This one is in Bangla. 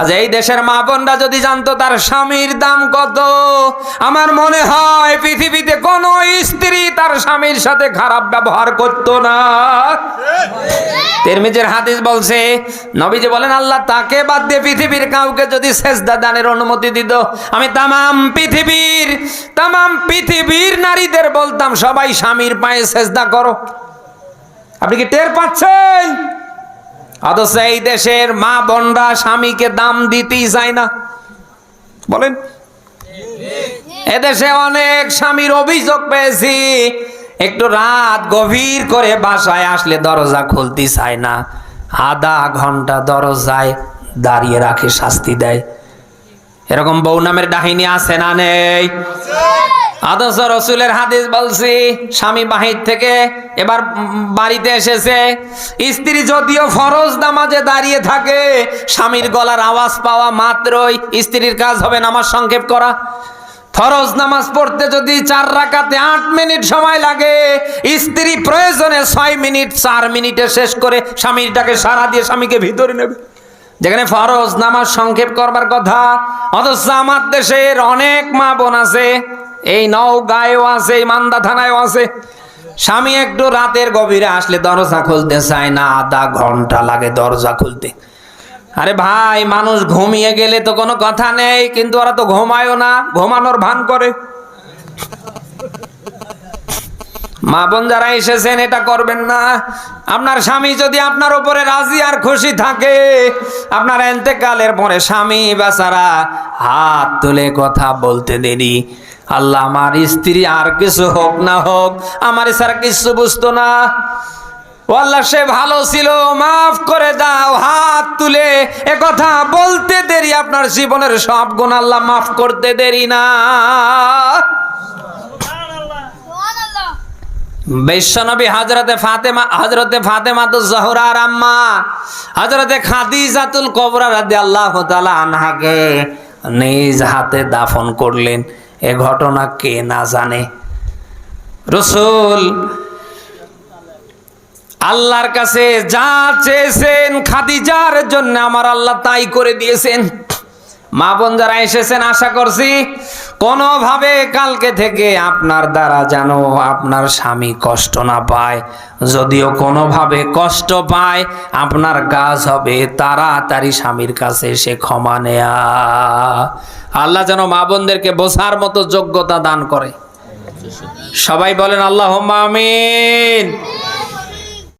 আজ এই দেশের মা বোনরা যদি জানতো তার স্বামীর দাম কত, আমার মনে হয় পৃথিবীতে কোন স্ত্রী তার স্বামীর সাথে খারাপ ব্যবহার করতো না। তিরমিজের হাদিস বলছে, নবীজি বলেন, আল্লাহ তাকে বাদ দিয়ে পৃথিবীর কাউকে যদি সেজদা দানের অনুমতি দিত, আমি তামাম পৃথিবীর তামাম পৃথিবীর নারীদের বলতাম, সবাই স্বামীর পায়ে সেজদা করো। আপনি কি টের পাচ্ছেন? অথচ এই দেশের মা বোনরা স্বামীকে দাম দিতেই চায় না। বলেন, এদেশে অনেক স্বামীর অভিযোগ পেয়েছি, একটু রাত গভীর করে বাসায় আসলে দরজা খুলতে চায় না। আধা ঘণ্টা দরজায় দাঁড়িয়ে রাখে, শাস্তি দেয়। এরকম বউ নামের ডাহিনী আছে না নেই? আদর্শ রসুলের হাদিস বলছি, স্বামী বাহির থেকে এবার বাড়িতে এসেছে। স্ত্রী যদিও ফরজ নামাজে দাঁড়িয়ে থাকে, স্বামীর গলার আওয়াজ পাওয়া মাত্রই স্ত্রীর কাজ হবে নামাজ সংক্ষেপ করা। ফরজ নামাজ পড়তে যদি চার রাকাতে আট মিনিট সময় লাগে, স্ত্রী প্রয়োজনে ছয় মিনিট, চার মিনিটে শেষ করে স্বামীরটাকে সারা দিয়ে স্বামীকে ভিতরে নেবে। যেখানে ফরজ নামাজ সংক্ষেপ করবার কথা, অথচ আমার দেশের অনেক মা বোন আছে এই নওগাঁয়েও আছে, এই মান্দা থানায়ও আছে। স্বামী একটু রাতের গভীরে আসলে দরজা খুলতে চায় না, আধা ঘণ্টা লাগে দরজা খুলতে। আরে ভাই, মানুষ ঘুমিয়ে গেলে তো কোনো কথা নেই, কিন্তু ওরা তো ঘুমায়ও না, ঘুমানোর ভান করে। মা বোন যারা এসেছেন, এটা করবেন না। আপনার স্বামী যদি আপনার উপরে রাজি আর খুশি থাকে, আপনার এতেকালের পরে স্বামী বেচারা হাত তুলে কথা বলতে দেরি। আল্লাহ আমার স্ত্রী আর কিছু হোক না হোক, আমার স্যার কিছু বুঝতো না। ও আল্লাহ, সে ভালো ছিল, মাফ করে দাও, হাত তুলে এ কথা বলতে দেরি, আপনার জীবনের সব গুণ আল্লাহ মাফ করতে দেরি না। বিশ্বনবী হজরতে ফাতেমা হজরতে ফাতেমা তো জহরার আম্মা হজরতে খাদিজাতুল কবরা রাদি আল্লাহ তাআলা আনহাকে নিজ হাতে দাফন করলেন। এ ঘটনা কে না জানে? রসুল, আল্লাহর কাছে যা চেয়েছেন খাদিজার জন্য আমার আল্লাহ তাই করে দিয়েছেন। মা বোন যারা এসেছেন, আশা করছি কোনোভাবে কালকে থেকে আপনার দ্বারা যেন আপনার স্বামী কষ্ট না পায়। যদিও কোনোভাবে কষ্ট পায়, আপনার কাজ হবে তাড়াতাড়ি স্বামীর কাছে সে ক্ষমা নেয়া। আল্লাহ যেন মা বোনদেরকে বোঝার মতো যোগ্যতা দান করে। সবাই বলেন আল্লাহ আমিন।